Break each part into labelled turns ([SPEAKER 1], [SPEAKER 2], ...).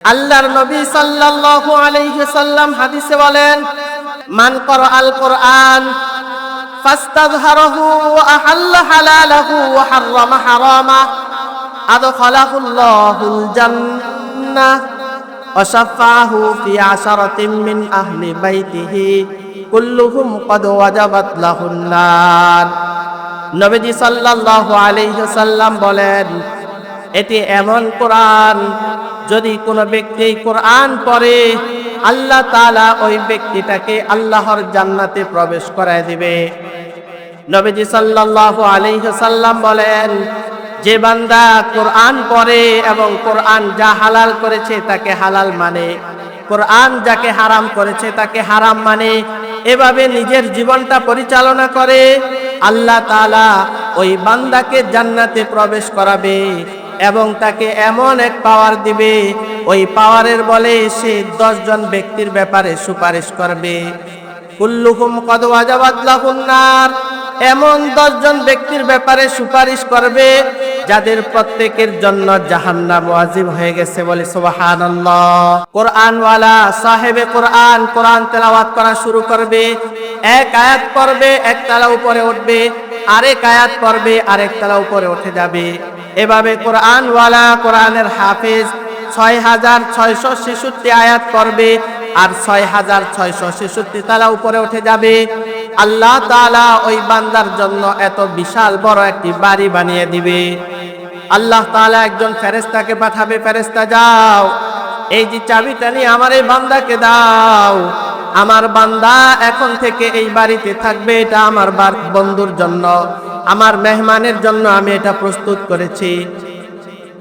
[SPEAKER 1] আল্লাহর নবী সাল্লাল্লাহু আলাইহি সাল্লাম হাদিসে বলেন, মান করা আল কোরআন ফাস্তাযহারাহু ওয়া আহাল্লা হালালাহু ওয়া হাররামা হারামা, আদখালাহুল্লাহুল জান্নাহ ওয়া শাফাআহু ফি আশারাতিন মিন আহলি বাইতিহি, কুল্লুহুম ক্বাদ ওয়াজাবাত লাহুন নার। নবীজি সাল্লাল্লাহু আলাইহি সাল্লাম বলেন, এটি এমন কোরআন যদি কোনো ব্যক্তি কোরআন পড়ে, আল্লাহ তাআলা ওই ব্যক্তিটাকে আল্লাহর জান্নাতে প্রবেশ করায় দিবে। নবীজি সাল্লাল্লাহু আলাইহি সাল্লাম বলেন, যে বান্দা কোরআন পড়ে এবং কোরআন যা হালাল করেছে তাকে হালাল মানে কোরআন যাকে হারাম করেছে তাকে হারাম মানে এভাবে নিজের জীবনটা পরিচালনা করে, আল্লাহ তাআলা ওই বান্দাকে জান্নাতে প্রবেশ করাবে। এবং তাকে এমন এক পাওয়ার দিবে, ওই পাওয়ারের বলে সে দশজন ব্যক্তির ব্যাপারে সুপারিশ করবে। কুল্লুকুম কদ ওয়াজাবাত লাহুন্নার এমন দশজন ব্যক্তির ব্যাপারে সুপারিশ করবে, যাদের প্রত্যেকের জন্য জাহান্নাম ওয়াজিব হয়ে গেছে বলে সুবহানাল্লাহ। কোরআনওয়ালা সাহেবে কোরআন কোরআন তেলাওয়াত করা শুরু করবে, এক আয়াত পড়বে, এক তালা উপরে উঠবে আরেক আয়াত পড়বে, আরেক তালা উপরে উঠে যাবে। এভাবে কোরআনওয়ালা কোরআনের হাফেজ ছয় হাজার ছয়শো ছেষট্টি আয়াত করবে আর ছয় হাজার ছয়শো ছেষট্টি তালা উপরে উঠে যাবে। আল্লাহ তাআলা ওই বান্দার জন্য এত বিশাল বড় একটি বাড়ি বানিয়ে দিবে। আল্লাহ তাআলা একজন ফেরেস্তাকে পাঠাবে ফেরেস্তা যাও, এই যে চাবিটা নিয়ে আমার এই বান্দাকে দাও। আমার বান্দা এখন থেকে এই বাড়িতে থাকবে, এটা আমার বন্ধুর জন্য। আমার মেহমানের জন্য আমি এটা প্রস্তুত করেছি।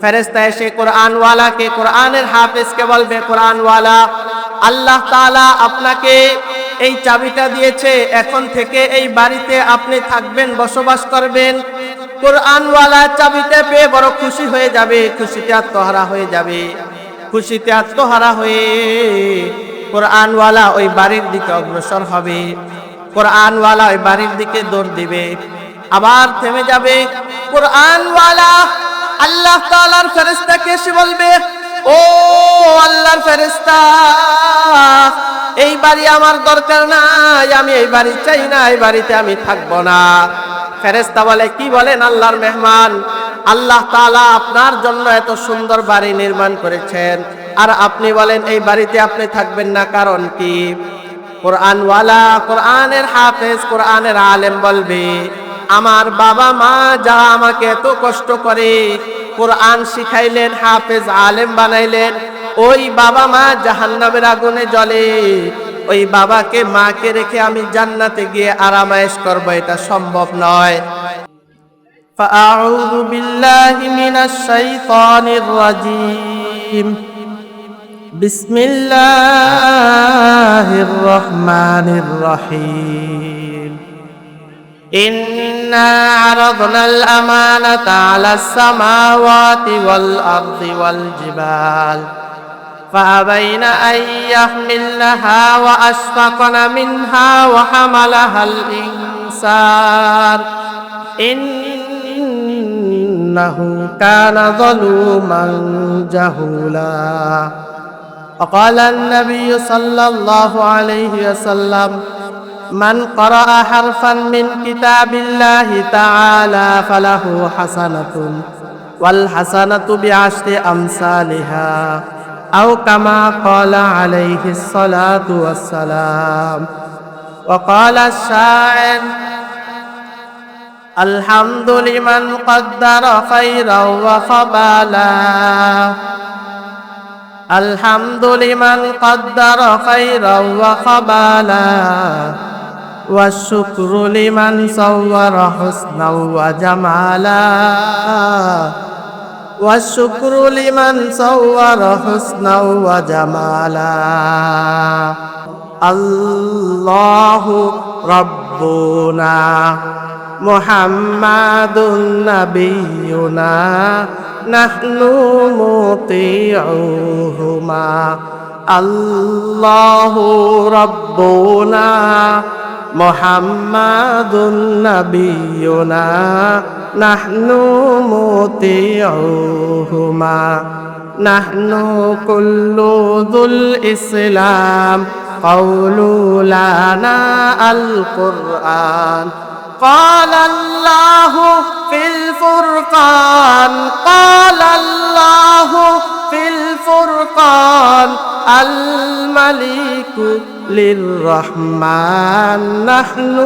[SPEAKER 1] ফেরেস্তা এসে কোরআনওয়ালাকে, কোরআনের হাফেজকে বলবে, কোরআনওয়ালা, আল্লাহ তাআলা আপনাকে এই চাবিটা দিয়েছে, এখন থেকে এই বাড়িতে আপনি থাকবেন, বসবাস করবেন। কোরআনওয়ালা চাবিটা পেয়ে বড় খুশি হয়ে যাবে, খুশিতে আত্মহারা হয়ে যাবে। খুশিতে আত্মহারা হয়ে কোরআনওয়ালা ওই বাড়ির দিকে অগ্রসর হবে। কোরআনওয়ালা ওই বাড়ির দিকে দৌড় দিবে। আবার থেমে যাবে। কোরআনওয়ালা আল্লাহ তাআলার ফেরেশতাকে এসে বলবে, ও আল্লাহর ফেরেশতা, এই বাড়ি আমার দরকার নাই, আমি এই বাড়ি চাই না, এই বাড়িতে আমি থাকব না। ফেরেশতা বলে, কি বলেন আল্লাহর মেহমান? আল্লাহ তাআলা আপনার জন্য এত সুন্দর বাড়ি নির্মাণ করেছেন। আর আপনি বলেন এই বাড়িতে আপনি থাকবেন না কারণ কি কোরআনওয়ালা কোরআনের হাফেজ কোরআনের আলেম বলবে আমার বাবা মা যা আমাকে এত কষ্ট করে কোরআন শিখাইলেন হাফেজ আলেম বানাইলেন ওই বাবা মা জাহান্নামের আগুনে জ্বলে ওই বাবাকে মাকে রেখে আমি জান্নাতে গিয়ে আরামায়েশ করবো এটা সম্ভব নয় فأعوذ بالله من الشيطان الرجيم بسم الله الرحمن الرحيم إنا عرضنا الأمانة على السماوات والأرض والجبال فأبين أن يحملنها وأشفقن منها وحملها الإنسان إنه كان ظلوما جهولا وقال النبي صلى الله عليه وسلم من قرأ حرفا من كتاب الله تعالى فله حسنة والحسنة بعشر أمثالها أو كما قال عليه الصلاة والسلام وقال الشاعر الحمد لمن قدر خيرا وخبالا الحمد لمن قدر خيرا وخبالا والشكر لمن صور حسنا وجمالا والشكر لمن صور حسنا وجمالا الله রব্বুনা, মুহাম্মাদুন নাবিয়ুনা, নাহনু মুতিউহুমা, আল্লাহু রব্বুনা, মুহাম্মাদুন নাবিয়ুনা, নাহনু মুতিউহুমা, নাহনু কুল্লু দুল ইসলাম قولوا لنا القرآن. قال الله في الفرقان قال الله في الفرقان الملك للرحمن نحن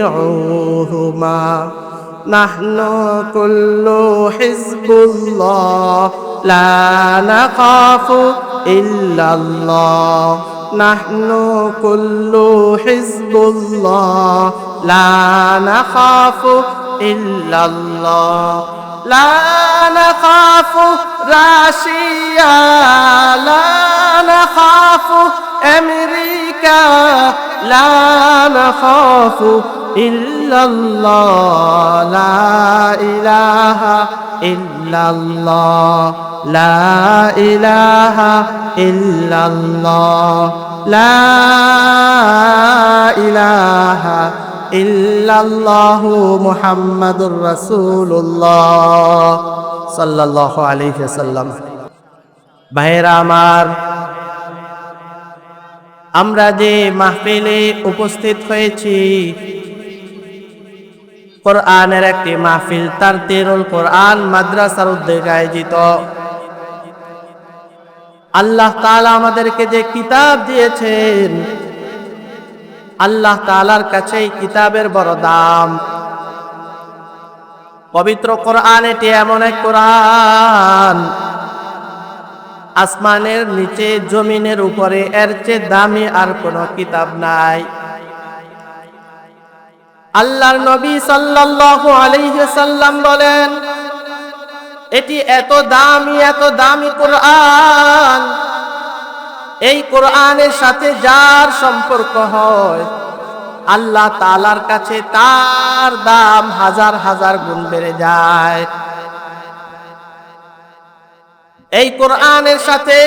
[SPEAKER 1] مطيعوهما. نحن كل حزب الله لا نخاف إلا الله نحن كل حزب الله لا نخاف إلا الله لا نخاف راشيا لا نخاف أمريكا لا نخاف إلا الله لا إله إلا الله لا إله إلا الله لا إله إلا الله محمد رسول الله صلى الله عليه وسلم ভাইরা আমার আমরা যে মাহফিলে উপস্থিত হয়েছি, কোরআনের একটি মাহফিল তার তেরুল কোরআন মাদ্রাসার উদ্যোগে আয়োজিত। আল্লাহ তাআলা আমাদেরকে যে কিতাব দিয়েছেন, আল্লাহ তাআলার কাছে কিতাবের বড় দাম। পবিত্র কোরআন এটি এমন এক কোরআন আসমানের নিচে, জমিনের উপরে, এর চেয়ে দামি আর কোনো কিতাব নাই। আল্লাহর নবী সাল্লাল্লাহু আলাইহি সাল্লাম বলেন, এটি এত দামি এত দামি কোরআন। এই কোরআনের সাথে যার সম্পর্ক হয়, আল্লাহ তালার কাছে তার দাম হাজার হাজার গুণ বেড়ে যায়। এই কোরআনের সাথে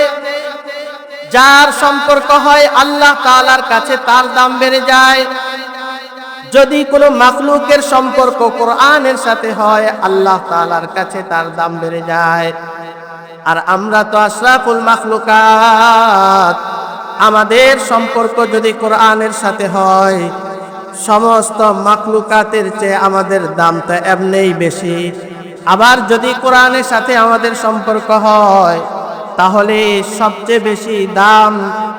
[SPEAKER 1] যার সম্পর্ক হয় আল্লাহ তালার কাছে, তার দাম বেড়ে যায়। যদি কোনো মাকলুকের সম্পর্ক কোরআনের সাথে হয়, আল্লাহ তালার কাছে তার দাম বেড়ে যায়। আর আমরা তো আশরাফুল মাখলুকাত। আমাদের সম্পর্ক যদি কোরআনের সাথে হয়, সমস্ত মাখলুকাতের চেয়ে আমাদের দামটা এমনিই বেশি। আবার যদি কোরআনের সাথে আমাদের সম্পর্ক হয়, তাহলে সবচেয়ে বেশি দাম,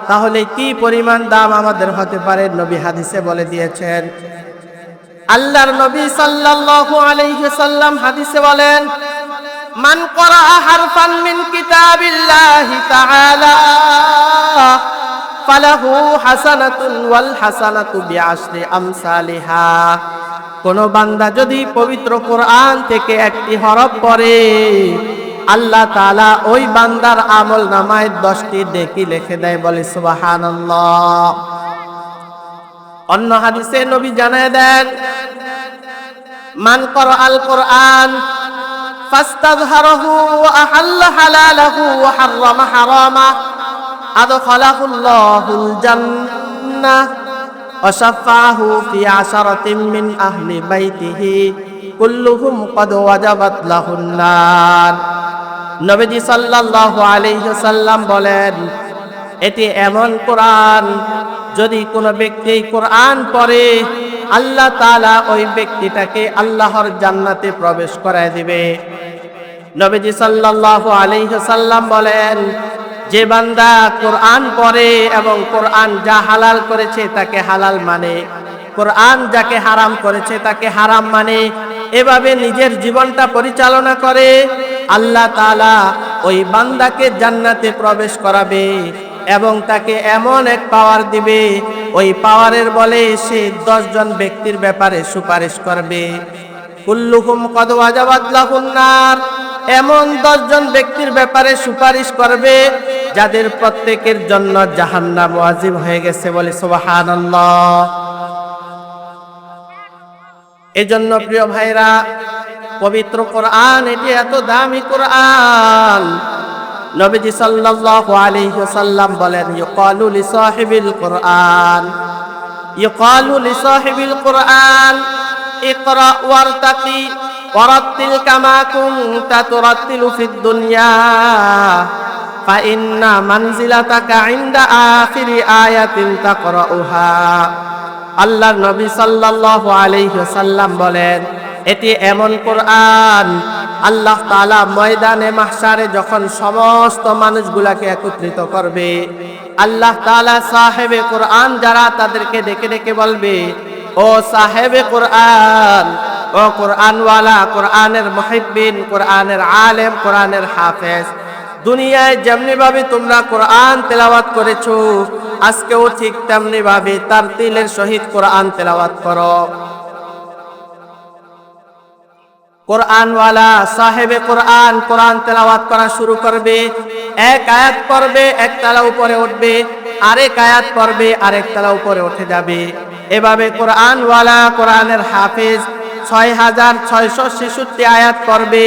[SPEAKER 1] তাহলে কি পরিমাণ দাম আমাদের হতে পারে? নবী হাদিসে বলে দিয়েছেন। আল্লাহর নবী সাল্লাল্লাহু আলাইহি সাল্লাম হাদিসে বলেন, মান করা হারফান মিন কিতাবিল্লাহি তাআলা ফালাহু হাসানাতুন ওয়াল হাসানাতু বিআশরি আমসালিহা। কোন বান্দা যদি পবিত্র কোরআন থেকে একটি হরফ পড়ে, আল্লাহ তাআলা ওই বান্দার আমল নামায় দশটি নেকি লিখে দেয় বলে সুবহানাল্লাহ। অন্য হাদিসে নবী জানায় দেন, মান কর আল কোরআন ফাস্তাযহারাহু ওয়া আহাল্লা হালালাহু ওয়া হাররামা হারামা। আদখালাহুল্লাহুল জান্নাহ ওয়া শাফাহু ফি আশারাতিন মিন আহলি বাইতিহি, কুল্লুহুম ক্বাদ ওয়াজাবাত লাহুন নার। নবীজি সাল্লাল্লাহু আলাইহি সাল্লাম বলেন, এটি এমন কোরআন, যদি কোনো ব্যক্তি কোরআন পড়ে, আল্লাহ তাআলা ওই ব্যক্তিটাকে আল্লাহর জান্নাতে প্রবেশ করায় দিবে। নবীজি সাল্লাল্লাহু আলাইহি সাল্লাম বলেন যে বান্দা কোরআন পড়ে এবং কোরআন যা হালাল করেছে তাকে হালাল মানে। কোরআন যাকে হারাম করেছে তাকে হারাম মানে। এভাবে নিজের জীবনটা পরিচালনা করে। আল্লাহ তাআলা ওই বান্দাকে জান্নাতে প্রবেশ করাবে এবং তাকে এমন এক পাওয়ার দিবে, ওই পাওয়ারের বলে সে দশজন ব্যক্তির ব্যাপারে সুপারিশ করবে। কুল্লুকুম কদ ওয়াজাবাত লাহুন্নার এমন দশজন ব্যক্তির ব্যাপারে সুপারিশ করবে, যাদের প্রত্যেকের জন্য জাহান্নাম ওয়াজিব হয়ে গেছে বলে সোবাহান এজন্য প্রিয় ভাইরা, পবিত্র কোরআন, এটি এত দামি কোরআন। নবীজি সাল্লাল্লাহু আলাইহি ওয়াসাল্লাম বলেন, ইউকালু লিসাহিবিল কোরআন। ইউকালু লিসাহিবিল কোরআন, ইকরা ওয়ারতাকি ورتل كما كنت ترتل في الدنيا فإن منزلتك عند آخر آية تقرأها আল্লাহর নবী সাল্লাল্লাহু আলাইহি ওয়াসাল্লাম বলেন এটি এমন কোরআন আল্লাহ তাআলা ময়দানে মাহশারে যখন সমস্ত মানুষগুলাকে একত্রিত করবে আল্লাহ তাআলা সাহেবে কোরআন যারা তাদেরকে ডেকে ডেকে বলবে ও সাহেবে কোরআন, ও কোরআনওয়ালা, কোরআনের মহিবিন কোরআনের আলেম, কোরআনের হাফেজ। দুনিয়ায় যেমনি ভাবে তোমরা কোরআন তেলাওয়াত করেছ, আজকেও ঠিক তেমনি ভাবে তার তিলের সহিত কোরআন তেলাওয়াত করো। কোরআনওয়ালা সাহেবে কোরআন কোরআন তেলাওয়াত করা শুরু করবে। এক আয়াত পড়বে, এক তালা উপরে উঠবে, আরেক আয়াত পড়বে, আরেক তালা উপরে উঠে যাবে। এভাবে কোরআনওয়ালা কোরআনের হাফেজ ছয় হাজার ছয়শো ছেষট্টি আয়াত পড়বে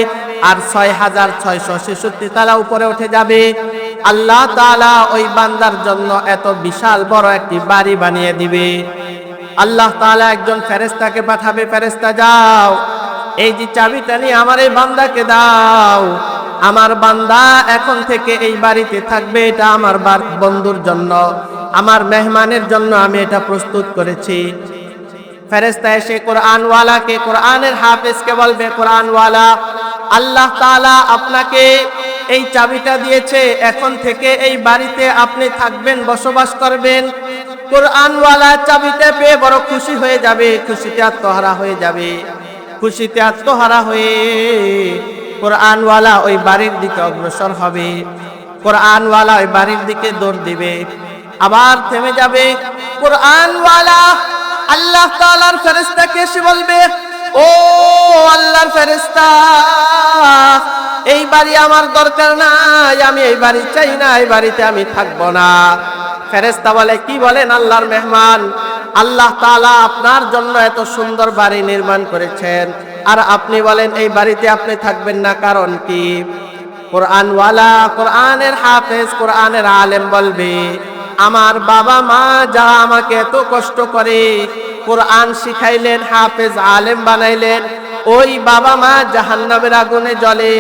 [SPEAKER 1] আর ছয় হাজার ছয়শো ছেষট্টি তালা উপরে উঠে যাবে। আল্লাহ তাআলা ওই বান্দার জন্য এত বিশাল বড় একটি বাড়ি বানিয়ে দিবে। আল্লাহ তাআলা একজন ফেরেস্তাকে পাঠাবে ফেরেস্তা যাও, এই যে চাবিটা নিয়ে আমার এই বান্দাকে দাও। আমার বান্দা এখন থেকে এই বাড়িতে থাকবে, এটা আমার বন্ধুর জন্য, আমার মেহমানের জন্য আমি এটা প্রস্তুত করেছি। ফেরেস্তা এসে কোরআনওয়ালাকে, কোরআনের হাফেজকে বলবে, কোরআনওয়ালা, আল্লাহ তাআলা আপনাকে এই চাবিটা দিয়েছে, এখন থেকে এই বাড়িতে আপনি থাকবেন, বসবাস করবেন। কোরআনওয়ালা চাবিতে পেয়ে বড় খুশি হয়ে যাবে, খুশিতে আত্মহারা হয়ে যাবে। খুশিতে আত্মহারা হয়ে কোরআনওয়ালা ওই বাড়ির দিকে অগ্রসর হবে। কোরআনওয়ালা ওই বাড়ির দিকে দৌড় দিবে। আবার থেমে যাবে। কোরআনওয়ালা আল্লাহ তাআলার ফেরেশতাকে এসে বলবে ও আল্লাহর ফেরেশতা, এই বাড়ি আমার দরকার নাই, আমি এই বাড়ি চাই না, এই বাড়িতে আমি থাকব না। ফেরেশতা বলে, কি বলেন আল্লাহর মেহমান? আল্লাহ তাআলা আপনার জন্য এত সুন্দর বাড়ি নির্মাণ করেছেন। আর আপনি বলেন, এই বাড়িতে আপনি থাকবেন না, কারণ কি? কোরআনওয়ালা, কোরআনের হাফেজ, কোরআনের আলেম বলবে, আমার বাবা মা যা আমাকে এত কষ্ট করে কোরআন শিখাইলেন, হাফেজ আলেম বানাইলেন। ওই বাবা মা জাহান্নামের আগুনে জ্বলে।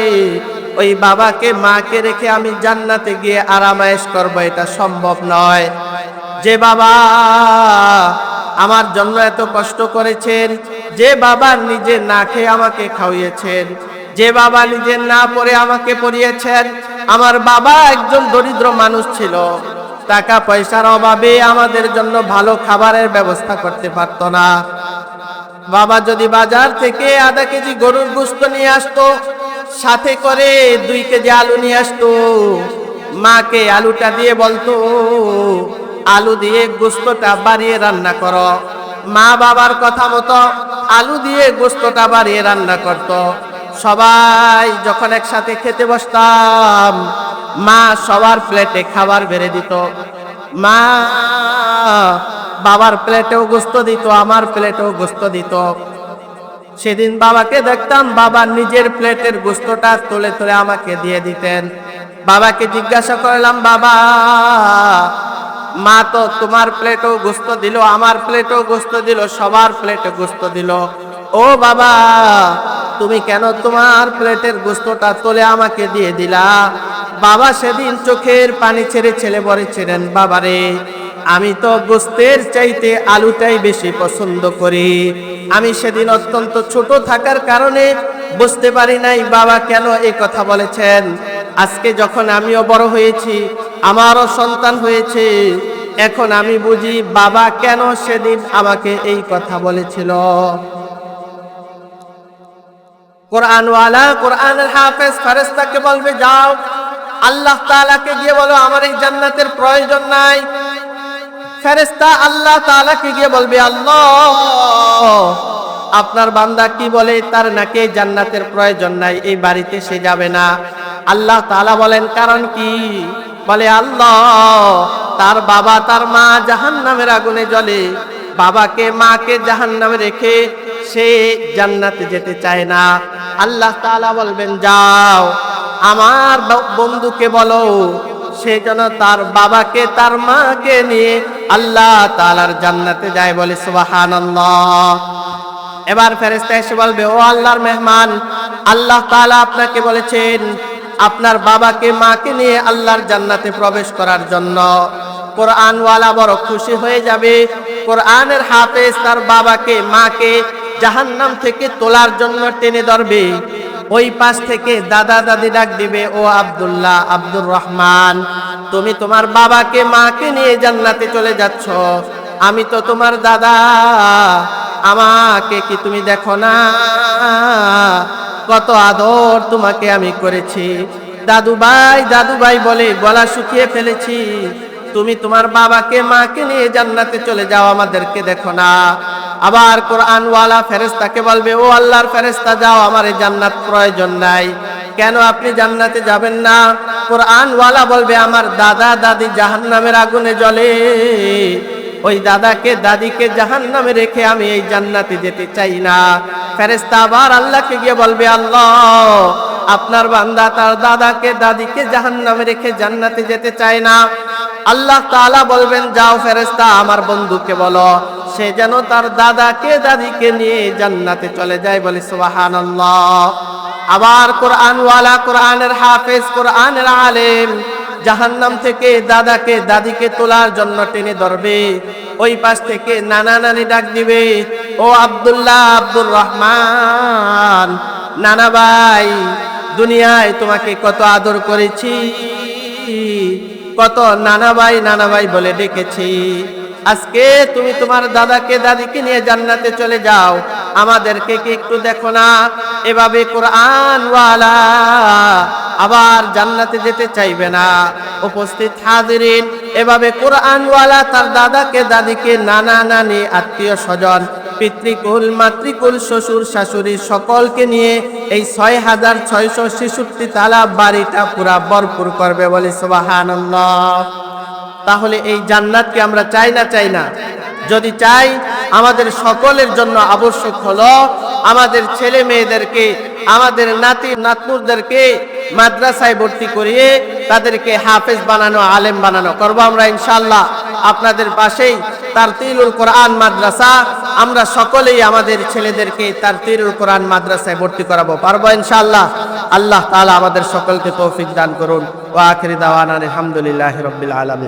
[SPEAKER 1] ওই বাবাকে, মাকে রেখে আমি জান্নাতে গিয়ে আরামায়েশ করব, এটা সম্ভব নয়। যে বাবা আমার জন্য এত কষ্ট করেছেন, যে বাবা নিজে না খেয়ে আমাকে খাওয়িয়েছেন, যে বাবা নিজে না পড়ে আমাকে পড়িয়েছেন, আমার বাবা একজন দরিদ্র মানুষ ছিল। টাকা পয়সার অভাবে আমাদের জন্য ভালো খাবারের ব্যবস্থা করতে পারতো না। বাবা যদি বাজার থেকে আধা কেজি গরুর গোস্ত নিয়ে আসতো, সাথে করে দুই কেজি আলু নিয়ে আসতো। মাকে আলুটা দিয়ে বলতো, আলু দিয়ে গোস্তটা বাড়িয়ে রান্না করো। মা বাবার কথা মতো আলু দিয়ে গোস্তটা বাড়িয়ে রান্না করত। সবাই যখন একসাথে খেতে বসতাম, মা সবার প্লেটে খাবার বেড়ে দিত। মা বাবার প্লেটেও গোস্ত দিত, আমার প্লেটেও গোস্ত দিত। সেদিন বাবাকে দেখতাম, বাবা নিজের প্লেটের গোস্তটা তুলে তুলে আমাকে দিয়ে দিতেন। বাবাকে জিজ্ঞাসা করলাম, বাবা, মা তো তোমার প্লেটও গোস্ত দিল, আমার প্লেটও গোস্ত দিল, সবার প্লেটে গোস্ত দিল। ও বাবা তুমি কেন তোমার প্লেটের গোস্তটা তুলে আমাকে দিয়ে দিলা? বাবা সেদিন চোখের পানি ছেড়ে ছেলে বলেছিলেন বাবারে, আমি তো গোস্তের চাইতে আলুটাই বেশি পছন্দ করি। আমি সেদিন অত্যন্ত ছোট থাকার কারণে বুঝতে পারি নাই বাবা কেন এই কথা বলেছেন। আজকে যখন আমিও বড় হয়েছি, আমারও সন্তান হয়েছে। এখন আমি বুঝি বাবা কেন সেদিন আমাকে এই কথা বলেছিল? কোরআনওয়ালা, কোরআনের হাফেজ ফারেস্তাকে বলবে, যাও, আল্লাহ তাআলাকে গিয়ে বলো, আমার এই জান্নাতের প্রয়োজন নাই। ফেরেস্তা আল্লাহ তাআলাকে গিয়ে বলবে, আল্লাহ, আপনার বান্দা কি বলে, তার নাকি জান্নাতের প্রয়োজন নাই, এই বাড়িতে সে যাবে না। আল্লাহ তাআলা বলেন, কারণ কি? বলে, আল্লাহ, তার বাবা তার মা জাহান্নামের আগুনে জ্বলে, বাবাকে মাকে জাহান্নামে রেখে সে জান্নাতে যেতে চায় না। আল্লাহ তাআলা বলবেন, যাও, আমার বন্ধুকে বলো। সে যেন তার বাবাকে, তার মাকে নিয়ে আল্লাহ তালার জান্নাতে যায় বলে, সুবহানাল্লাহ। এবার ফেরেস্তা এসে বলবে, ও আল্লাহর মেহমান, আল্লাহ তাআলা আপনাকে বলেছেন, আপনার বাবাকে, মাকে নিয়ে আল্লাহর জান্নাতে প্রবেশ করার জন্য। কোরআনওয়ালা বড় খুশি হয়ে যাবে। কোরআনের হাফেজ তার বাবাকে, মাকে জাহান্নাম থেকে তোলার জন্য টেনে ধরবে। ওই পাশ থেকে দাদা দাদি ডাক দিবে, ও আব্দুল্লাহ, আব্দুর রহমান, তুমি তোমার বাবাকে, মাকে নিয়ে জান্নাতে চলে যাচ্ছ। আমি তো তোমার দাদা, আমাকে কি তুমি দেখো না? কত আদর তোমাকে আমি করেছি। দাদু ভাই দাদু ভাই বলে, গলা শুকিয়ে ফেলেছি। তুমি তোমার বাবাকে, মাকে নিয়ে জান্নাতে চলে যাও, আমাদেরকে দেখো না। আবার কোরআনওয়ালা ফেরেস্তাকে বলবে, ও আল্লাহর ফেরেস্তা যাও, আমার এই জান্নাত প্রয়োজন নাই। কেন আপনি জান্নাতে যাবেন না? কোরআনওয়ালা বলবে, আমার দাদা দাদি জাহান্নামের আগুনে জ্বলে। ওই দাদাকে, দাদিকে জাহান নামে রেখে আমি এই জান্নাতে যেতে চাই না। ফেরেস্তা আবার আল্লাহকে গিয়ে বলবে, আল্লাহ আপনার বান্দা তার দাদাকে, দাদিকে জাহান নামে রেখে জান্নাতে যেতে চায় না। আল্লাহ তাআলা বলবেন, যাও ফেরেস্তা আমার বন্ধুকে বলো। সে যেন তার দাদাকে, দাদিকে নিয়ে জান্নাতে চলে যায় বলে সুবহানাল্লাহ। আবার কোরআনওয়ালা, কোরআনের হাফেজ, কোরআনের আলেম জাহান্নাম থেকে দাদাকে, দাদিকে তোলার জন্য টেনে ধরবে। ওই পাশ থেকে নানা নানি ডাক দিবে, ও আব্দুল্লাহ আব্দুর রহমান, নানা ভাই দুনিয়ায় তোমাকে কত আদর করেছি, কত নানা ভাই নানা ভাই বলে ডেকেছি। আজকে তুমি তোমার দাদাকে, দাদিকে নিয়ে জান্নাতে চলে যাও। আমাদেরকে কি একটু দেখো না? এভাবে কোরআন ওয়ালা আবার জান্নাতে যেতে চাইবে না। উপস্থিত হাজিরিন, এভাবে কোরআন ওয়ালা তার দাদাকে, দাদিকে নানা নানি আত্মীয় স্বজন পিতৃকুল, মাতৃকুল, শ্বশুর, শাশুড়ি সকলকে নিয়ে এই ছয় হাজার ছয়শো ছেষট্টি তালা বাড়িটা পুরা ভরপুর করবে বলে সুবহানাল্লাহ। তাহলে এই জান্নাতকে আমরা চাই না চাই না? যদি চাই, আমাদের সকলের জন্য আবশ্যক হলো আমাদের ছেলে মেয়েদেরকে, আমাদের নাতি নাতনুরদেরকে মাদ্রাসায় ভর্তি করিয়ে তাদেরকে হাফেজ বানানো, আলেম বানানো। করব আমরা ইনশাল্লাহ আপনাদের পাশেই তার তিরুল কোরআন মাদ্রাসা। আমরা সকলেই আমাদের ছেলেদেরকে তার তিরুল কোরআন মাদ্রাসায় ভর্তি করাবো। পারব ইনশাল্লাহ আল্লাহ তালা আমাদের সকলকে তৌফিক দান করুন। ও আখিরি দাওয়ান আলহামদুলিল্লাহ রবিল আলমিন।